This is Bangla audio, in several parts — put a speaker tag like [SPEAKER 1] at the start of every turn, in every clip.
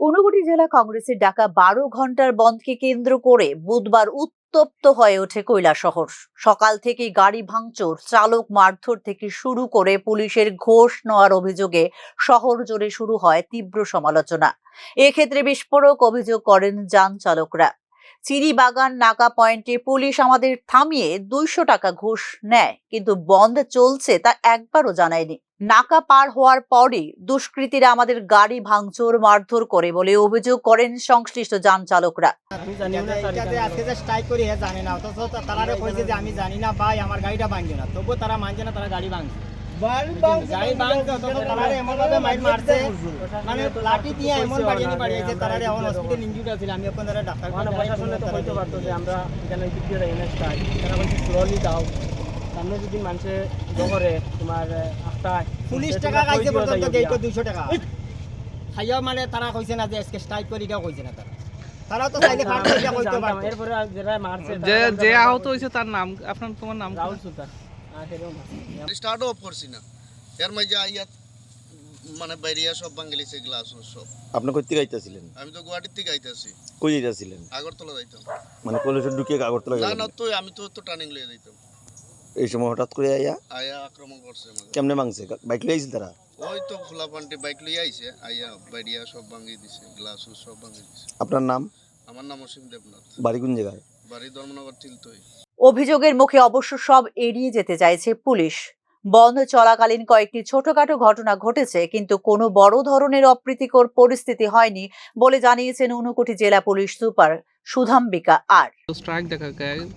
[SPEAKER 1] ঊনকোটি জেলা কংগ্রেসের ডাকা বারো ঘণ্টার বন্ধকে কেন্দ্র করে বুধবার উত্তপ্ত হয়ে ওঠে শহর সকাল থেকে গাড়ি ভাঙচুর, চালক মারধর থেকে শুরু করে পুলিশের ঘোষ নেওয়ার অভিযোগে শহর জুড়ে শুরু হয় তীব্র সমালোচনা। এক্ষেত্রে বিস্ফোরক অভিযোগ করেন যান চালকরা। চিরিবাগান নাকা পয়েন্টে পুলিশ আমাদের থামিয়ে দুইশো টাকা ঘুষ নেয়, কিন্তু বন্ধ চলছে তা একবারও জানায়নি। নাকা পার হওয়ার পরই দুষ্কৃতীরা আমাদের গাড়ি ভাঙচুর মারধর করে বলে অভিযোগ করেন সংশ্লিষ্ট যান চালকরা।
[SPEAKER 2] আমি জানি না এটা যে আজকে যে স্ট্রাইক করি হে জানে না। অথচ তারা কইছে যে আমি জানি না ভাই আমার গাড়িটা ভাঙবে না। তবুও তারা মানছে না তারা গাড়ি ভাঙছে। গাড়ি ভাঙছে অথচ তারা এমন ভাবে মাইর মারছে। মানে লাঠি দিয়ে এমন বাড়িয়ে বাড়িয়েছে তারা এমন হসপিটাল ইনজিউড আছে আমি এখন তারা ডাক্তার
[SPEAKER 3] প্রশাসনে তো বলতে পারতো যে আমরা এখানে দিকে ইনভেস্ট চাই তারা বলছে স্লোলি দাও। সামনে যদি মানুষে জহরে তোমার আটটা
[SPEAKER 2] পুলিশ টাকা খাইছে পর্যন্ত গেইটো দুইশো টাকা। খাইয়া মানে তারা কইছে না যে আজকে স্ট্রাইক করি এটাও কইছে না তারা তারাও তো চাইলে ফাট করে কইতে পারতো
[SPEAKER 3] এরপরে যারা মারছে
[SPEAKER 4] যে যে আহত হয়েছে তার নাম আপনার তোমার নাম
[SPEAKER 3] রাহুল সুলতান। হ্যাঁ
[SPEAKER 5] অফ করছি না। এর মাঝে আইয়া মানে বাইরিয়া সব বাঙালিছে গ্লাস সব।
[SPEAKER 6] আপনি কই থেকে আইতাছিলেন?
[SPEAKER 5] আমি তো গুয়াহাটির থেকে আইতাছি।
[SPEAKER 6] কই যাইতাছিলেন?
[SPEAKER 5] আগরতলা যাইতাম।
[SPEAKER 6] মানে কলেজে ঢুকে আগরতলা
[SPEAKER 5] না
[SPEAKER 6] গেলেন?
[SPEAKER 5] না তো আমি তো তো টার্নিং লিয়ে যাইতাম।
[SPEAKER 6] এই সময় হঠাৎ করে আইয়া
[SPEAKER 5] আয়া আক্রমণ করছে
[SPEAKER 6] কেমনে মাংসে বাইক লই আইছিল তারা?
[SPEAKER 5] ওই তো খোলা পান্টি বাইক আইছে আইয়া বাইরিয়া সব ভাঙিয়ে দিছে গ্লাস সব ভাঙিয়ে দিছে।
[SPEAKER 6] আপনার নাম?
[SPEAKER 5] আমার নাম অসীম দেবনাথ।
[SPEAKER 6] বাড়ি কোন জায়গায়?
[SPEAKER 5] বাড়ি ধর্মনগর তিলতই
[SPEAKER 1] অভিযোগের মুখে অবশ্য সব এড়িয়ে যেতে চাইছে পুলিশ। বন্ধ চলাকালীন কয়েকটি ছোটখাটো ঘটনা ঘটেছে কিন্তু কোনো বড় ধরনের অপ্রীতিকর পরিস্থিতি হয়নি বলে জানিয়েছেন ঊনকোটি জেলা পুলিশ সুপার। सुधाम्बिका आर।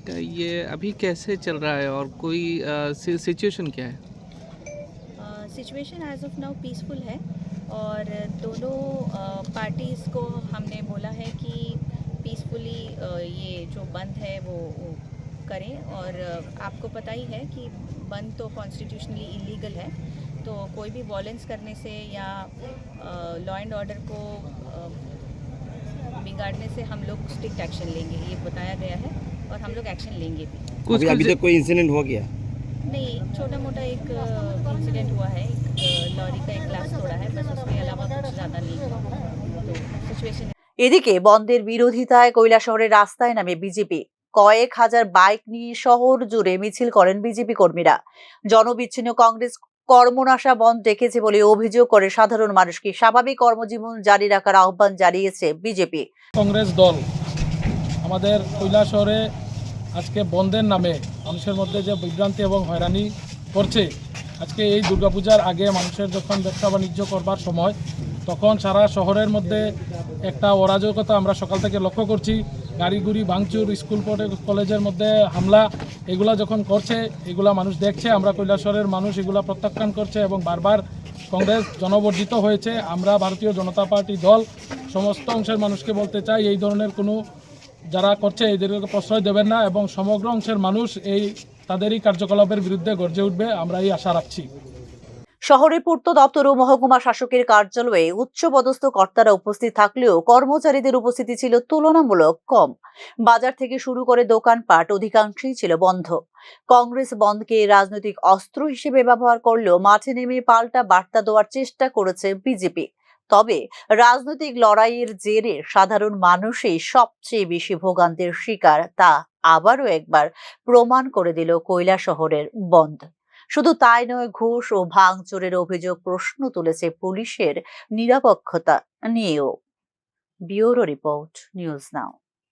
[SPEAKER 4] तो ये अभी कैसे चल रहा है और कोई सिचुएशन क्या है?
[SPEAKER 7] Situation as of now peaceful है और दोनों पार्टीज़ को हमने बोला है कि पीसफुली ये जो बंद है वो करें और आपको पता ही है कि बंद तो कॉन्स्टिट्यूशनली इलीगल है तो कोई भी वॉलेंस करने से या लॉ एंड ऑर्डर को अ, बिगाड़ने से हम लोग स्ट्रिक्ट एक्शन लेंगे ये बताया गया है और हम लोग एक्शन लेंगे भी
[SPEAKER 4] कुछ
[SPEAKER 6] अभी अभी
[SPEAKER 4] कुछ
[SPEAKER 6] तक कोई इंसिडेंट हो गया
[SPEAKER 7] नहीं छोटा मोटा एक इंसिडेंट हुआ है एक अ, लॉरी का एक ग्लास तोड़ा है बस उसके अलावा कुछ ज़्यादा नहीं हुआ तो सिचुएशन
[SPEAKER 1] এদিকে বন্ধের বিরোধিতায় কৈলাসহরের রাস্তায় নামে বিজেপি কয়েক হাজার বাইক নিয়ে শহর জুড়ে মিছিল করেন বিজেপি কর্মীরা জনবিচ্ছিন্ন কংগ্রেস কর্মনাশা বন্ধ ডেকেছে বলে অভিযোগ করে সাধারণ মানুষকে স্বাভাবিক কর্মজীবন জারি রাখার আহ্বান জানিয়েছে বিজেপি?
[SPEAKER 8] কংগ্রেস দল, আমাদের শহরে আজকে বন্ধের নামে মানুষের মধ্যে যে বিভ্রান্তি এবং হয়রানি করছে, আজকে এই দুর্গাপূজার আগে মানুষের যখন ব্যবসা বাণিজ্য করবার সময়, তখন সারা শহরের মধ্যে একটা অরাজকতা আমরা সকাল থেকে লক্ষ্য করছি। গাড়ি গুড়ি ভাঙচুর, স্কুল কলেজের মধ্যে হামলা, এগুলা যখন করছে, এগুলা মানুষ দেখছে। আমরা কৈলাসহরের মানুষ এগুলা প্রত্যাখ্যান করছে এবং বারবার কংগ্রেস জনবর্জিত হয়েছে। আমরা ভারতীয় জনতা পার্টি দল, সমস্ত অংশের মানুষকে বলতে চাই, এই ধরনের কোনো যারা করছে, এদেরকে প্রশ্রয় দেবেন না এবং সমগ্র অংশের মানুষ এই তাদেরই কার্যকলাপের বিরুদ্ধে গর্জে উঠবে। আমরা এই আশা রাখছি।
[SPEAKER 1] শহরের পূর্ত দপ্তর ও মহকুমা শাসকের কার্যালয়ে উচ্চপদস্থ কর্তারা উপস্থিত থাকলেও কর্মচারীদের উপস্থিতি ছিল তুলনামূলক কম। বাজার থেকে শুরু করে দোকানপাট অধিকাংশই ছিল বন্ধ। কংগ্রেস বন্ধকে রাজনৈতিক অস্ত্র হিসেবে ব্যবহার করলেও মাঠে নেমে পাল্টা বার্তা দেওয়ার চেষ্টা করেছে বিজেপি। তবে রাজনৈতিক লড়াইয়ের জেরে সাধারণ মানুষই সবচেয়ে বেশি ভোগান্তির শিকার তা আবারও একবার প্রমাণ করে দিল কৈলা শহরের বন্ধ। শুধু তাই নয়, ঘুষ ও ভাঙচুরের অভিযোগ প্রশ্ন তুলেছে পুলিশের নিরাপক্ষতা নিয়েও। Bureau report, news now.